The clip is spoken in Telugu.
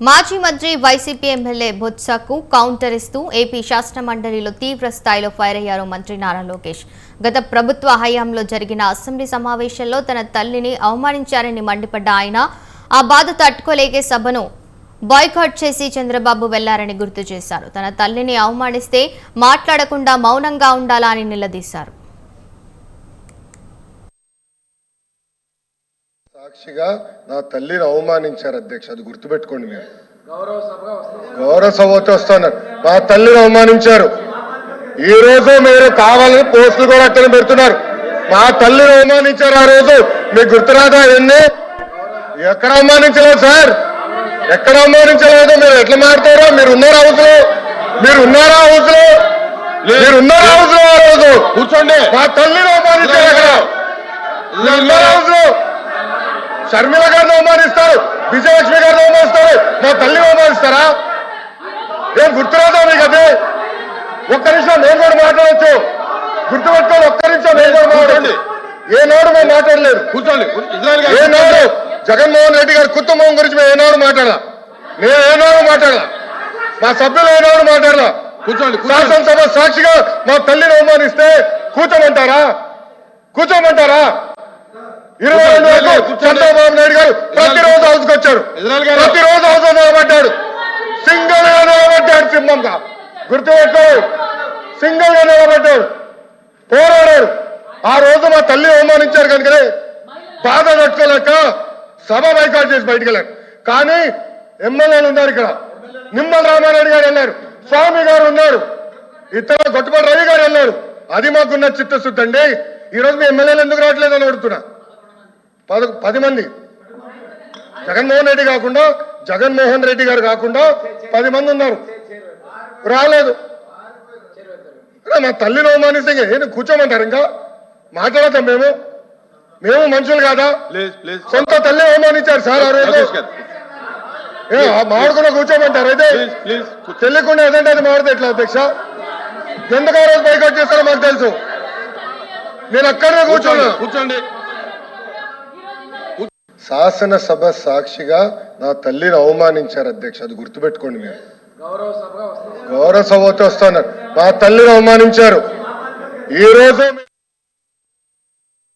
మాజీ మంత్రి వైసీపీ ఎమ్మెల్యే బొత్సకు కౌంటర్ ఇస్తూ ఏపీ శాసన మండలిలో తీవ్ర స్థాయిలో ఫైర్ అయ్యారు మంత్రి నారా లోకేష్. గత ప్రభుత్వ హయాంలో జరిగిన అసెంబ్లీ సమావేశంలో తన తల్లిని అవమానించారని మండిపడ్డ ఆయన ఆ బాధ తట్టుకోలేకే సభను బాయ్కాట్ చేసి చంద్రబాబు వెళ్ళారని గుర్తు చేశారు. తన తల్లిని అవమానిస్తే మాట్లాడకుండా మౌనంగా ఉండాలా అని నిలదీశారు. సాక్షిగా నా తల్లిని అవమానించారు అధ్యక్ష అది గుర్తుపెట్టుకోండి మీరు. గౌరవ సభతో వస్తున్నారు మా తల్లిని అవమానించారు. ఈ రోజు మీరు కావాలని పోస్టులు కూడా అక్కడ పెడుతున్నారు. మా తల్లిని అవమానించారు ఆ రోజు. మీకు గుర్తురాదా ఎన్ని ఎక్కడ అవమానించలేదు సార్. ఎక్కడ అవమానించలేదు? మీరు ఎట్లా మారుతారో? మీరు ఉన్నారా హౌస్లో మీరు ఉన్నారా హౌస్లో మీరు ఉన్నారా హౌస్లో ఆ రోజు? కూర్చోండి. మా తల్లిని అవమానించారు అక్కడ మీరు ఉన్నారా హౌస్లో షర్మిల గారిని అవమానిస్తారు విజయలక్ష్మి గారిని అవమానిస్తారు. మా తల్లిని అవమానిస్తారా? ఏం గుర్తురాదా మీకు అది? ఒక్క నిమిషం నేను కూడా మాట్లాడచ్చు. గుర్తుపెట్టుకొని ఒక్క నిమిషం నేను కూడా మాట్లాడండి ఏనాడు మేము మాట్లాడలేదు. కూర్చోండి. ఏనాడు జగన్మోహన్ రెడ్డి గారి కుటుంబం గురించి మేము ఏనాడు మాట్లాడలా? నేను ఏనాడు మాట్లాడలా? మా సభ్యులు ఏనాడు కూర్చోండి కూర్చోండి. శాసనసభ సాక్షిగా మా తల్లిని అవమానిస్తే కూర్చోమంటారా? కూర్చోమంటారా? ఇరవై రెండు వరకు. చంద్రబాబు నాయుడు గారు ప్రతిరోజు హౌస్కి వచ్చారు. ప్రతిరోజు హౌస్ నిలబడ్డాడు సింగిల్గా నిలబడ్డాడు. సింహంగా. గుర్తుపెట్టుకో. సింగిల్గా నిలబడ్డాడు. పోరాడాడు. ఆ రోజు మా తల్లి అవమానించారు కనుకనే బాధ తట్టుకోలేక సభ బైకాట్ చేసి బయటికి వెళ్ళారు. కానీ ఎమ్మెల్యేలు ఉన్నారు ఇక్కడ. నిమ్మల రామారెడ్డి గారు వెళ్ళారు. స్వామి గారు ఉన్నారు. ఇతర గొట్టుపాటి రవి గారు వెళ్ళారు. అది మాకున్న చిత్తశుద్ధి అండి. ఈ రోజు మీ ఎమ్మెల్యేలు ఎందుకు రావట్లేదని అడుగుతున్నా. పద పది మంది. జగన్మోహన్ రెడ్డి కాకుండా జగన్మోహన్ రెడ్డి గారు కాకుండా పది మంది ఉన్నారు. రాలేదు. మా తల్లిని అవమానిస్తే ఏంటి కూర్చోమంటారు ఇంకా? మాట్లాడతాం మేము. మేము మనుషులు కాదా? సొంత తల్లి అవమానించారు సార్ ఆ రోజు. మాడుకున్న కూర్చోమంటారు. అయితే తెలియకుండా ఏదంటే అది మాడితే ఎట్లా అధ్యక్ష? ఎందుకు ఆ రోజు బైకౌట్ చేస్తారో మాకు తెలుసు. నేను అక్కడనే కూర్చోండి కూర్చోండి. శాసనసభ సాక్షిగా నా తల్లిని అవమానించారు అధ్యక్ష. అది గుర్తుపెట్టుకోండి మీరు. గౌరవ సభతో వస్తున్నారు మా తల్లిని అవమానించారు. ఈ రోజు